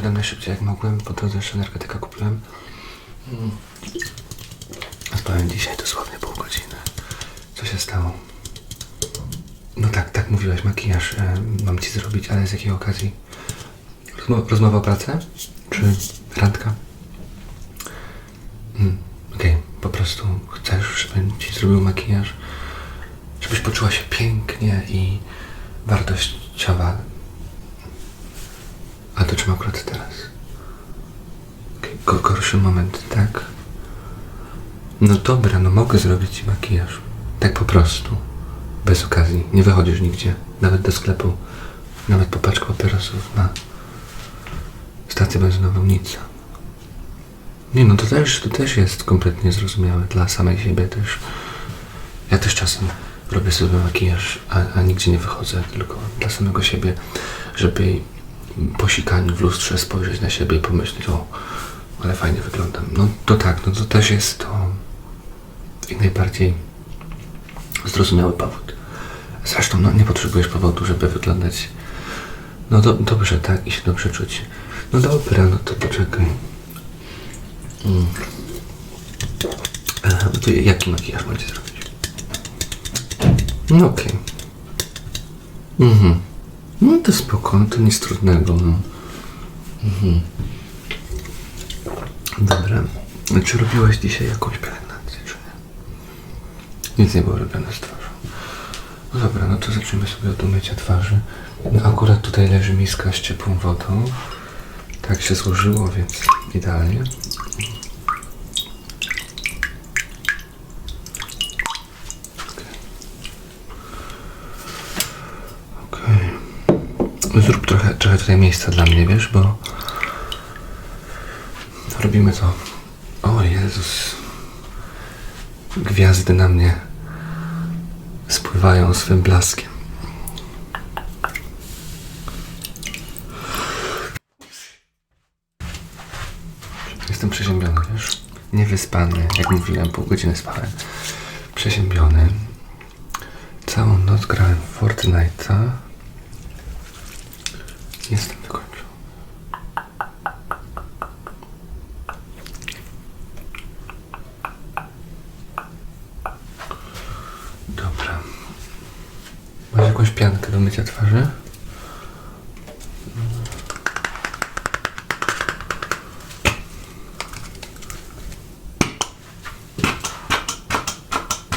Poszedłem najszybciej jak mogłem, po drodze jeszcze energetyka kupiłem. Mm. Spałem dzisiaj dosłownie pół godziny. Co się stało? No tak, tak mówiłaś, makijaż e, mam ci zrobić, ale z jakiej okazji? Rozmo- rozmowa o pracę? Czy randka? Mm, Okej, po prostu chcesz, żebym ci zrobił makijaż, żebyś poczuła się pięknie i wartościowa. Czym akurat teraz? Gorszy moment, tak? No dobra, no mogę zrobić ci makijaż. Tak po prostu. Bez okazji. Nie wychodzisz nigdzie. Nawet do sklepu. Nawet po paczkę papierosów na stację benzynową. Nic. Nie no, to też, to też jest kompletnie zrozumiałe dla samej siebie też. Ja też czasem robię sobie makijaż, a, a nigdzie nie wychodzę, tylko dla samego siebie, żeby po sikaniu w lustrze spojrzeć na siebie i pomyśleć, o, ale fajnie wyglądam. No to tak, no to też jest to jak najbardziej zrozumiały powód. Zresztą, no nie potrzebujesz powodu, żeby wyglądać no do, dobrze, tak, i się dobrze czuć. No dobra, no to poczekaj. Mm. E, jaki makijaż macie zrobić? No okej. Mhm. No to spoko, no to nic trudnego, no. Mhm. Dobra. Czy robiłaś dzisiaj jakąś pielęgnację, czy nie? Nic nie było robione z twarzą. No dobra, no to zacznijmy sobie od umycia twarzy. No akurat tutaj leży miska z ciepłą wodą. Tak się złożyło, więc idealnie. Zrób trochę, trochę tutaj miejsca dla mnie, wiesz, bo robimy to. O Jezus. Gwiazdy na mnie spływają swym blaskiem. Jestem przeziębiony, wiesz? Niewyspany, jak mówiłem, pół godziny spałem. Przeziębiony. Całą noc grałem w Fortnite'a. Jestem wykończony. Dobra. Masz jakąś piankę do mycia twarzy?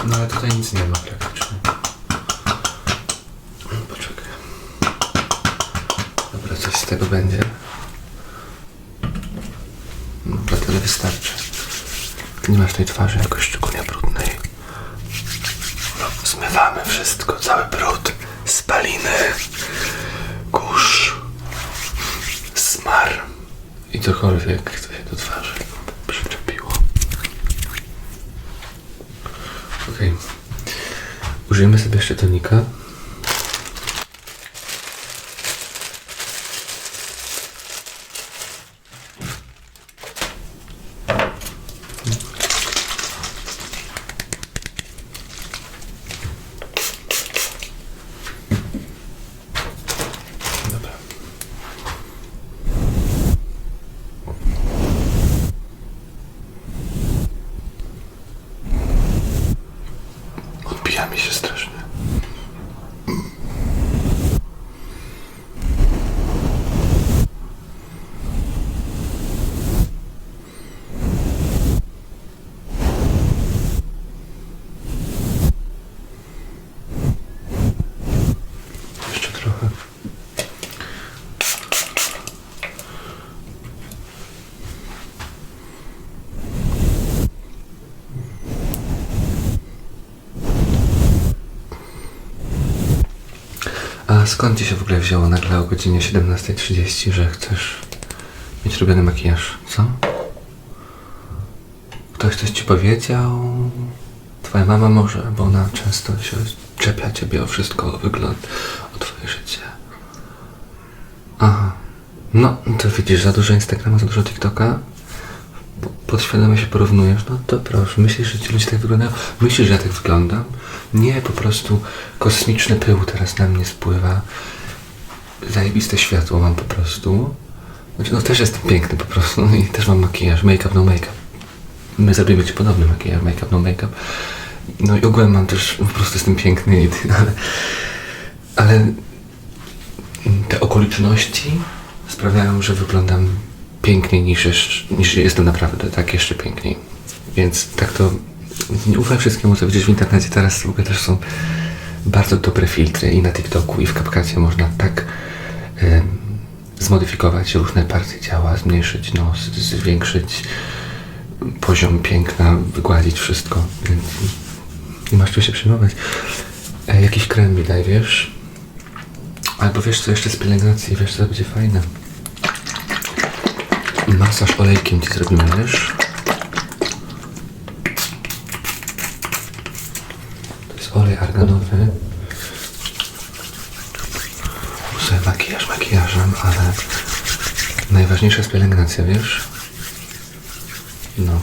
No ale tutaj nic nie ma praktycznie. Poczekaj. Dobra, coś z tego będzie. Dobra, tyle wystarczy. Nie masz tej twarzy jakoś szczególnie brudnej. No, zmywamy wszystko, cały brud, spaliny, kurz, smar i cokolwiek, co się do twarzy przyczepiło. Okej. Użyjemy sobie jeszcze tonika. Dobra. Odbija mi się strasznie. Jeszcze trochę. A skąd ci się w ogóle wzięło nagle o godzinie 17.30, że chcesz mieć robiony makijaż? Co? Ktoś coś ci powiedział? Twoja mama może, bo ona często się czepia ciebie o wszystko, o wygląd, o twoje życie. Aha. No, to widzisz, za dużo Instagrama, za dużo TikToka. Po- Podświadomie się porównujesz, no to proszę, myślisz, że ci ludzie tak wyglądają? Myślisz, że ja tak wyglądam? Nie, po prostu kosmiczny pył teraz na mnie spływa. Zajebiste światło mam po prostu. Znaczy, no też jestem piękny po prostu no i też mam makijaż, make-up, no make-up. My zrobimy ci podobny makijaż, make-up, no make-up. No i ogółem mam też, po prostu jestem piękny, ale, ale te okoliczności sprawiają, że wyglądam piękniej niż, jeszcze, niż jestem naprawdę, tak jeszcze piękniej. Więc tak to nie ufaj wszystkiemu, co widzisz w internecie. Teraz w ogóle też są bardzo dobre filtry i na TikToku, i w CapCutie można tak em, zmodyfikować różne partie ciała, zmniejszyć nos, zwiększyć poziom piękna, wygładzić wszystko, więc nie masz czego się przejmować. E, jakiś krem mi daj, wiesz? Albo wiesz co, jeszcze z pielęgnacji, wiesz co będzie fajne? Masaż olejkiem ci zrobimy? To jest olej arganowy. Sobie makijaż makijażem, ale najważniejsza jest pielęgnacja, wiesz? No.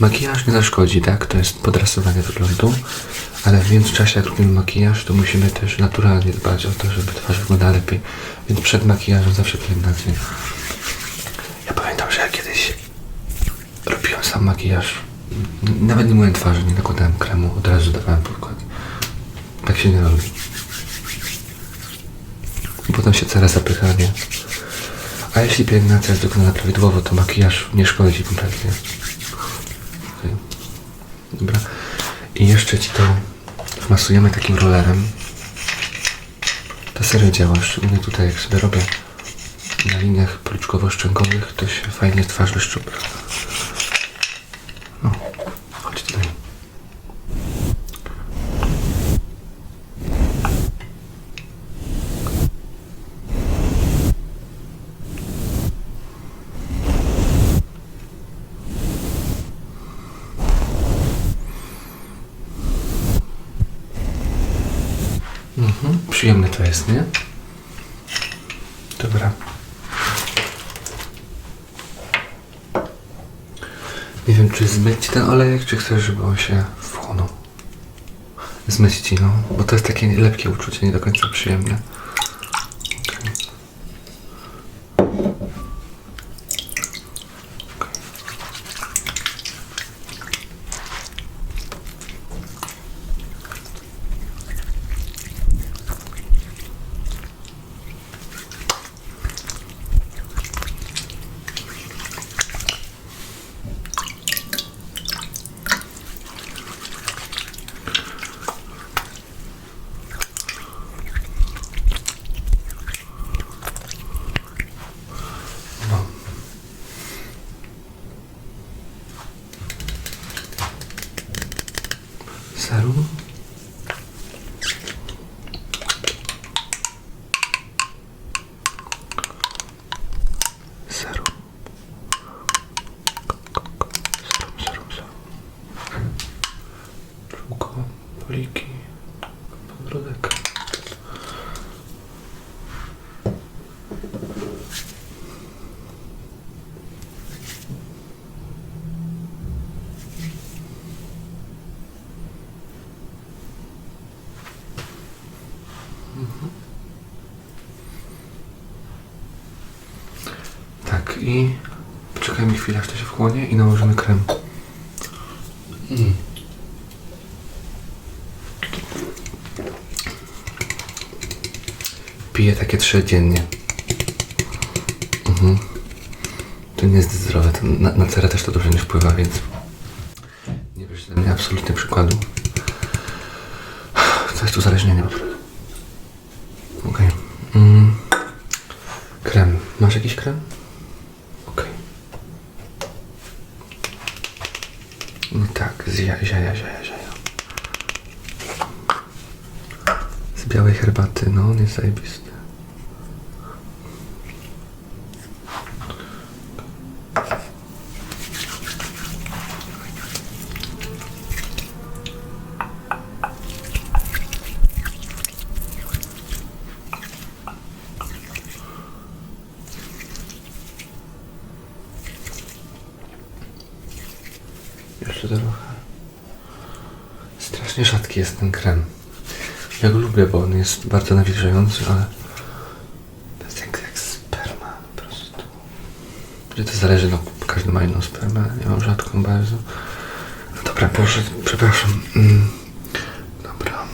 Makijaż nie zaszkodzi, tak? To jest podrasowanie wyglądu, ale w międzyczasie jak robimy makijaż, to musimy też naturalnie dbać o to, żeby twarz wyglądała lepiej. Więc przed makijażem zawsze pielęgnację. Ja pamiętam, że ja kiedyś robiłem sam makijaż. Nawet nie myłem twarzy, nie nakładałem kremu, od razu dawałem podkład. Tak się nie robi. Potem się cera zapycha, nie? A jeśli pielęgnacja jest wykonana prawidłowo, to makijaż nie szkodzi kompletnie. Okej. Dobra. I jeszcze ci to wmasujemy takim rollerem. Ta serio działa, szczególnie tutaj jak sobie robię na liniach policzkowo-szczękowych, to się fajnie twarz wyszczupla. No, chodź tutaj. Mhm, przyjemne to jest, nie? Dobra. Nie wiem, czy zmyć ten olejek, czy chcesz, żeby on się wchłonął. Zmyć ci, no. Bo to jest takie lepkie uczucie, nie do końca przyjemne. Okej. Okej. No. Serum. Serum. Serum, serum, serum. Czółko, poliki, podbródek. Tak, i poczekaj mi chwilę, aż to się wchłonie i nałożymy krem. Piję takie trzy dziennie. Mhm. To nie jest zdrowe, to na, na cerę też to dobrze nie wpływa, więc nie bierz ze mnie absolutnie przykładu. To jest uzależnienie po prostu. Okej. Mm. Krem. Masz jakiś krem? No tak, z ja, ziaja, ziaja, ziaja. Z białej herbaty, no on zajebisty. Jeszcze trochę. Strasznie rzadki jest ten krem. Ja go lubię, bo on jest bardzo nawilżający, ale to jest jak, jak sperma po prostu. Czy to zależy, no każdy ma inną spermę, ja mam rzadką bardzo. No dobra, proszę, przepraszam. Mm. Dobra.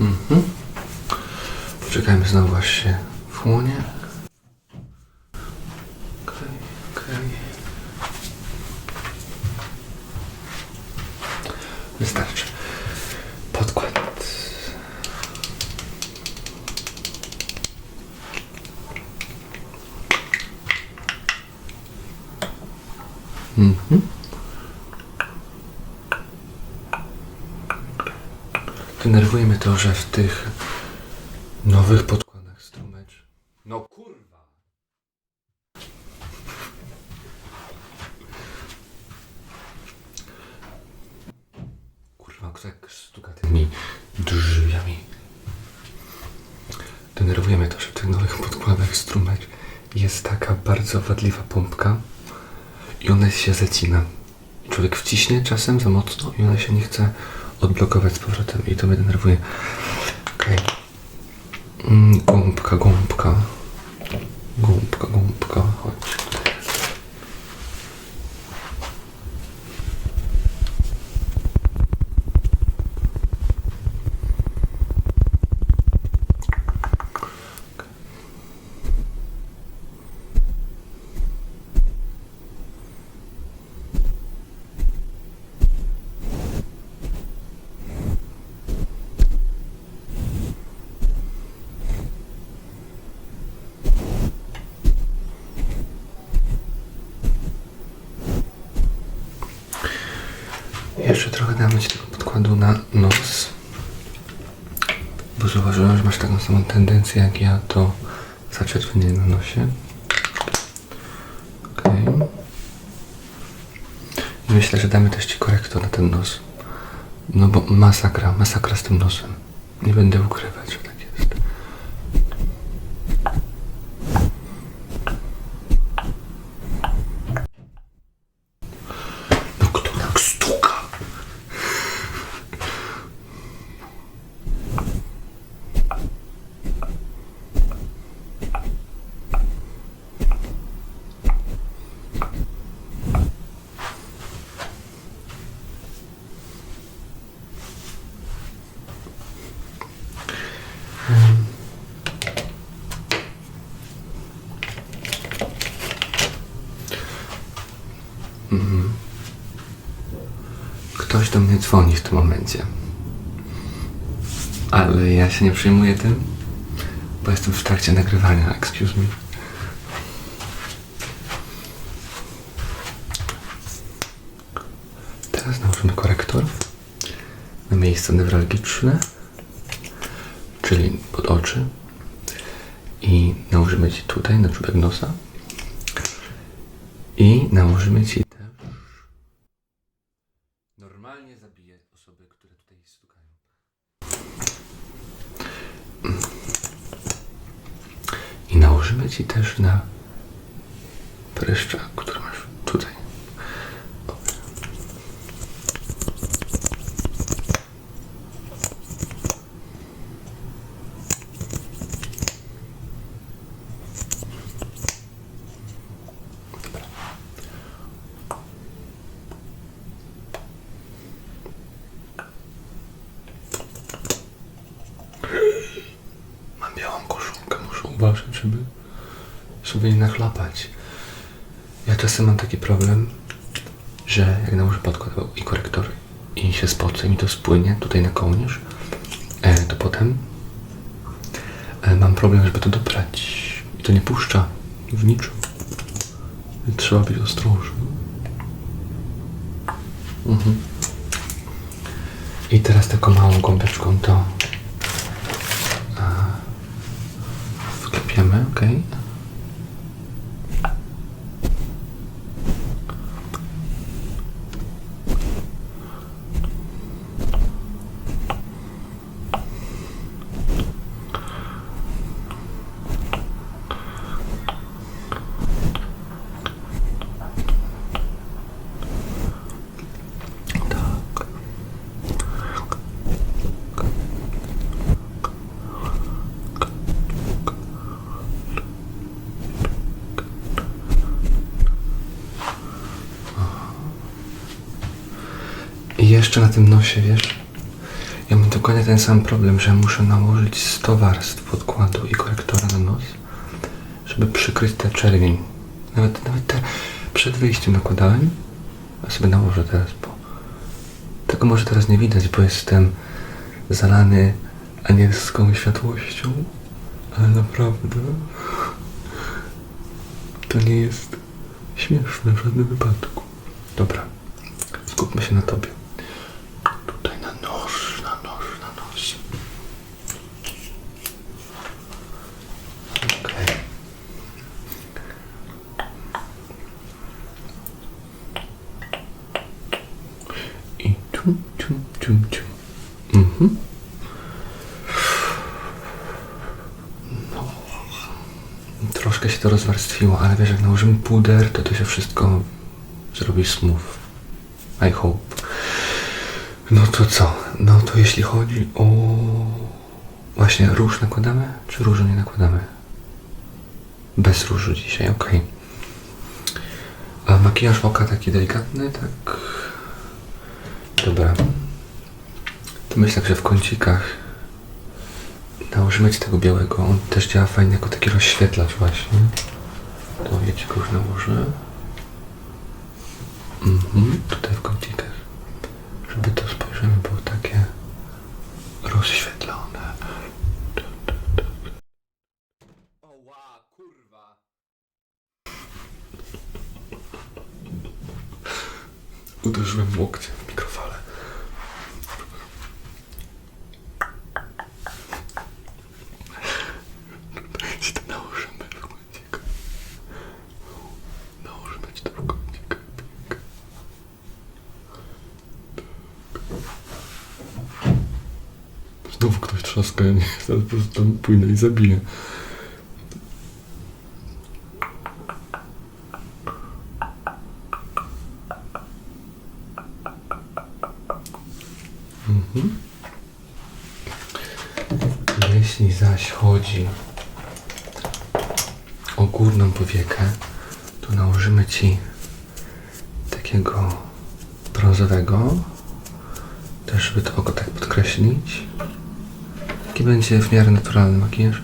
Mhm. Poczekajmy znowu aż się wchłonie. Okej, okej. Wystarczy. Podkład. Mhm. Denerwuje mnie to, że w tych nowych podkładach strumecz. No kurwa! Kurwa, kto tak stuka tymi drzwiami. Denerwuje mnie to, że w tych nowych podkładach strumecz jest taka bardzo wadliwa pompka i ona się zacina. Człowiek wciśnie czasem za mocno i ona się nie chce odblokować z powrotem i to mnie denerwuje. Okej. Mm, gąbka, gąbka. Gąbka, gąbka, chodź. Damy Ci tego podkładu na nos. Bo zauważyłem, że masz taką samą tendencję jak ja do zaczerwienienia na nosie. Okej. I myślę, że damy też Ci korektor na ten nos. No bo masakra, masakra z tym nosem. Nie będę ukrywać, że tak jest. No kto tak stuka? Ktoś do mnie dzwoni w tym momencie. Ale ja się nie przejmuję tym, bo jestem w trakcie nagrywania. Excuse me. Teraz nałożymy korektor na miejsca newralgiczne, czyli pod oczy. I nałożymy Ci tutaj na czubek nosa. I nałożymy Ci też Normalnie zabiję osoby, które tutaj stukają. I na pryszcza, który masz tutaj. Mam białą muszę uważać, żeby sobie nie nachlapać. Ja czasem mam taki problem, że jak nałożę podkład i korektor i się spocę i mi to spłynie tutaj na kołnierz, e, to potem e, mam problem, żeby to dobrać. I to nie puszcza w niczym. Trzeba być ostrożnym. Mhm. I teraz taką małą gąbeczką to wklepiemy, ok? Tak. Jeszcze na tym nosie, wiesz? Ja mam dokładnie ten sam problem, że muszę nałożyć 100 warstw podkładu i korektora na nos, żeby przykryć tę czerwień. Nawet, nawet te przed wyjściem nakładałem, a sobie nałożę teraz, bo tego może teraz nie widać, bo jestem zalany anielską światłością, ale naprawdę to nie jest śmieszne w żadnym wypadku. Dobra, skupmy się na tobie. Tutaj na nos, na nos, na nos. Okej. I cium, cium, cium, cium. Mhm. No. Troszkę się to rozwarstwiło, ale wiesz, jak nałożymy puder, to to się wszystko zrobi smooth. I hope. No to co? No to jeśli chodzi o... Właśnie, róż nakładamy? Czy różu nie nakładamy? Bez różu dzisiaj, okej. A makijaż oka taki delikatny, tak? Dobra. To myślę, że w kącikach nałożymy ci tego białego. On też działa fajnie jako taki rozświetlacz właśnie. Go już nałożę. Mhm, tutaj w kącikach. Żeby to spojrzenie było takie rozświetlone. Oła, kurwa. Uderzyłem łokciem w mikrofale. Tutaj ci to nałożymy w kącik. Nałożymy ci to w kącik. Znowu ktoś trzaska, ja nie zaraz po prostu tam pójdę i zabiję. Mhm. Jeśli zaś chodzi o górną powiekę, to nałożymy Ci takiego brązowego, też żeby to oko tak podkreślić. Taki będzie w miarę naturalny makijaż.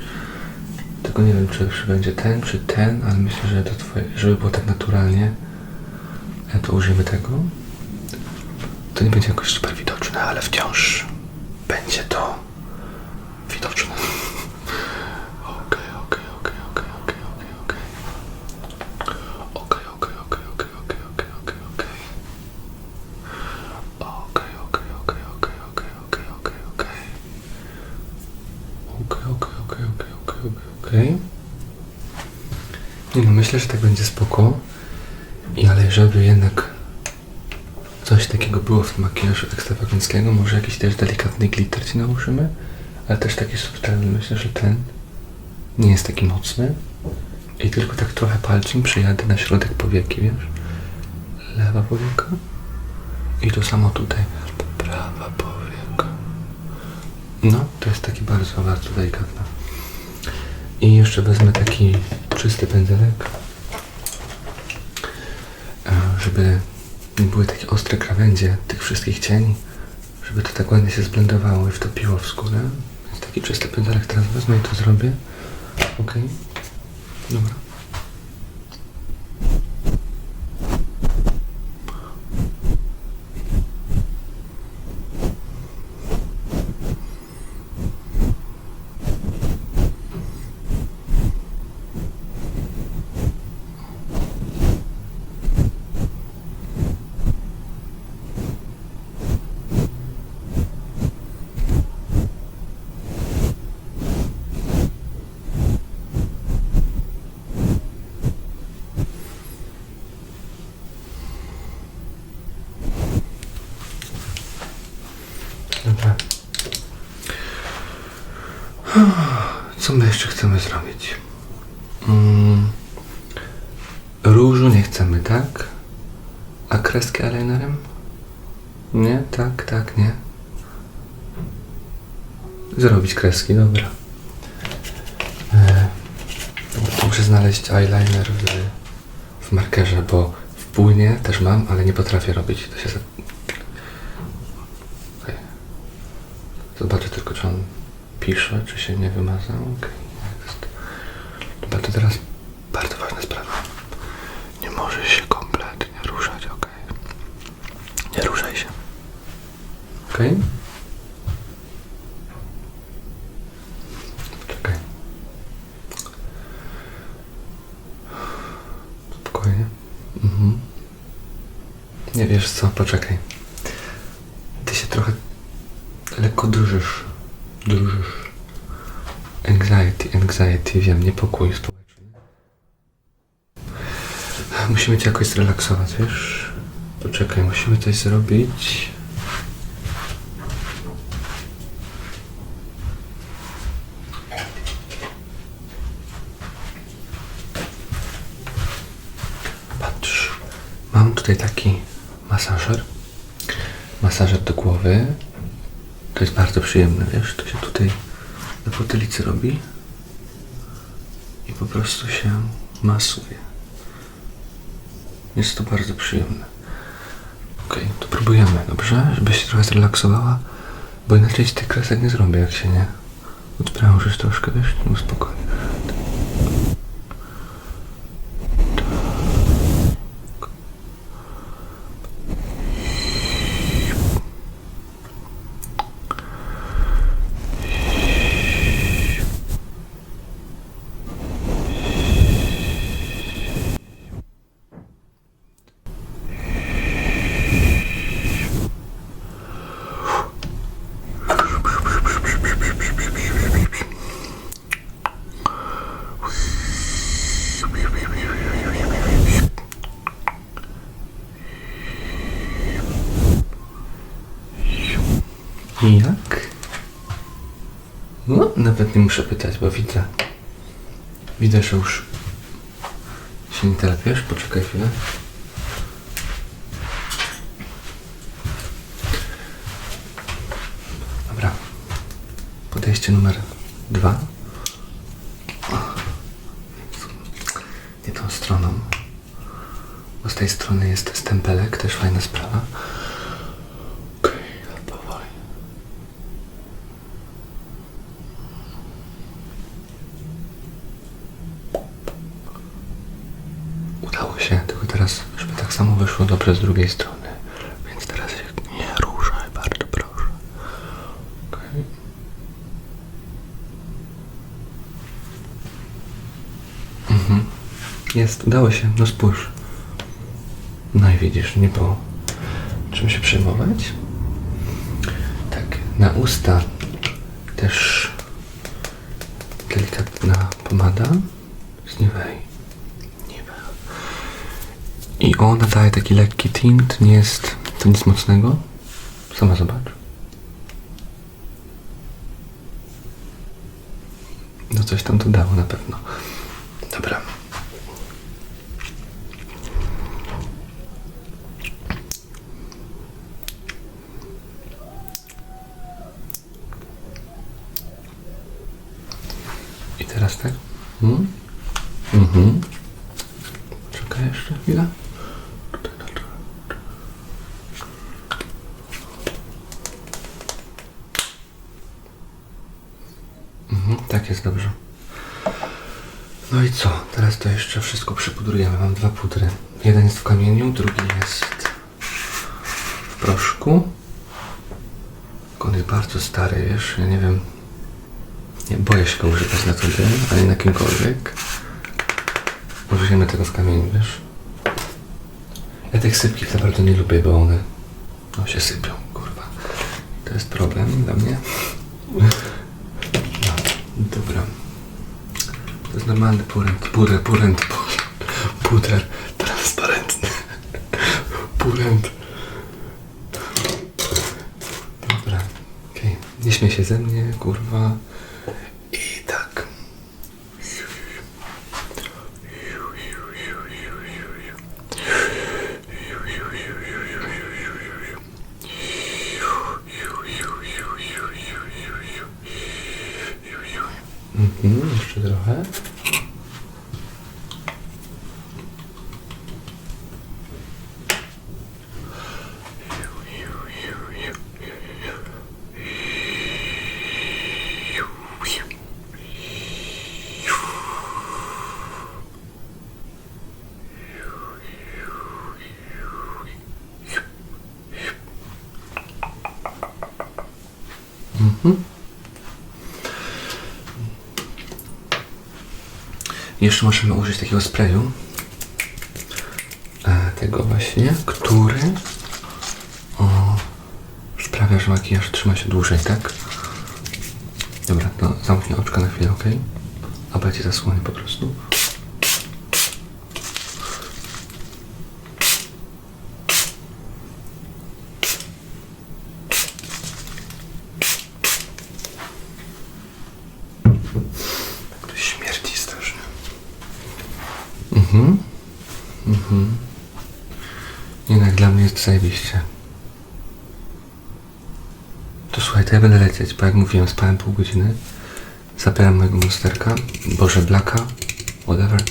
Tylko nie wiem, czy, będzie ten, czy ten, ale myślę, że to twoje, żeby było tak naturalnie, to użyjemy tego. To nie będzie jakoś super widoczne, ale wciąż będzie to widoczne. Okej, okej, okej, okej, okej, okej, okej. Okej, okej, okej, okej, okej, okej, okej, okej. Okej, okej, okej, okej, okej, okej, okej, okej. Okej, okej, okej, okej, okej, okej, okej. Nie no, myślę, że tak będzie spoko. I ale żeby jednak coś takiego było w makijażu ekstrawaganckiego, może jakiś też delikatny glitter ci nałożymy, ale też taki subtelny. Myślę, że ten nie jest taki mocny. I tylko tak trochę palcem przyjadę na środek powieki, wiesz? Lewa powieka. I to samo tutaj. Prawa powieka. No, to jest taki bardzo, bardzo delikatny. I jeszcze wezmę taki czysty pędzelek, e, żeby nie były takie ostre krawędzie tych wszystkich cieni, żeby to tak ładnie się zblendowało i wtopiło w skórę. Więc taki czysty pędzelek teraz wezmę i to zrobię. Ok? Dobra. Co my jeszcze chcemy zrobić? Mm. Różu nie chcemy, tak? A kreskę eyelinerem? Nie? Tak, tak, nie. Zrobić kreski, dobra. E, muszę znaleźć eyeliner w, w markerze, bo w płynie też mam, ale nie potrafię robić. To się za- Zobaczę tylko, czy on pisze, czy się nie wymazał. Okej, jest. Dobra, to teraz bardzo ważna sprawa. Nie możesz się kompletnie ruszać, okej? Nie ruszaj się. Okej? Czekaj. Spokojnie. Mhm. Nie wiesz co, poczekaj. Ty się trochę lekko drżysz. Drżysz. Anxiety, anxiety, wiem, niepokój społeczny. Musimy cię jakoś zrelaksować, wiesz? Poczekaj, musimy coś zrobić. Patrz, mam tutaj taki masażer. Masażer do głowy. To jest bardzo przyjemne, wiesz? To się tutaj na potylicy robi i po prostu się masuje. Jest to bardzo przyjemne. Okej, to próbujemy, dobrze? Żebyś się trochę zrelaksowała, bo inaczej ci tych kresek nie zrobię, jak się nie odprężysz troszkę, wiesz? No spokojnie. Jak? No, nawet nie muszę pytać, bo widzę. Widzę, że już się nie telepiesz. Poczekaj chwilę. Dobra. Podejście numer dwa. Nie tą stroną. Bo z tej strony jest stempelek, też fajna sprawa. Okej, ale powoli. Udało się, tylko teraz, żeby tak samo z drugiej strony. Więc teraz się nie ruszaj, bardzo proszę. Okej. Mhm. Jest, udało się, no spójrz. No i widzisz, nie było czym się przejmować. Tak, na usta też delikatna pomada z Nivei. I ona daje taki lekki tint, nie jest to nic mocnego. Sama zobacz. No coś tam to dało na pewno. Dobra. I teraz tak? Mhm. Mhm. Czekaj jeszcze chwilę. Tutaj na dole. Mhm, tak jest dobrze. No i co? Teraz to jeszcze wszystko przypudrujemy. Mam dwa pudry. Jeden jest w kamieniu, drugi jest w proszku. On jest bardzo stary, wiesz, ja nie wiem. Nie boję się go używać na dzień, ani na kimkolwiek. Użyjemy tego w kamieniu, wiesz. Ja tych sypkich bardzo nie lubię, bo one no, się sypią, kurwa. To jest problem dla mnie. Dobra. To jest normalny purent, puder, purent, pu- puder transparentny. Purent. Dobra, okej. Nie śmiej się ze mnie, kurwa. Trochę. Jeszcze możemy użyć takiego sprayu. E, tego właśnie, który o, sprawia, że makijaż trzyma się dłużej, tak? Dobra, to zamknij oczka na chwilę, ok? A będzie zasłonię po prostu. To śmierci strasznie. Mhm. Mhm. Jednak dla mnie jest zajebiście. To słuchaj, to ja będę lecieć, bo jak mówiłem, spałem pół godziny. Zabieram mojego monsterka, Boże Blaka, whatever.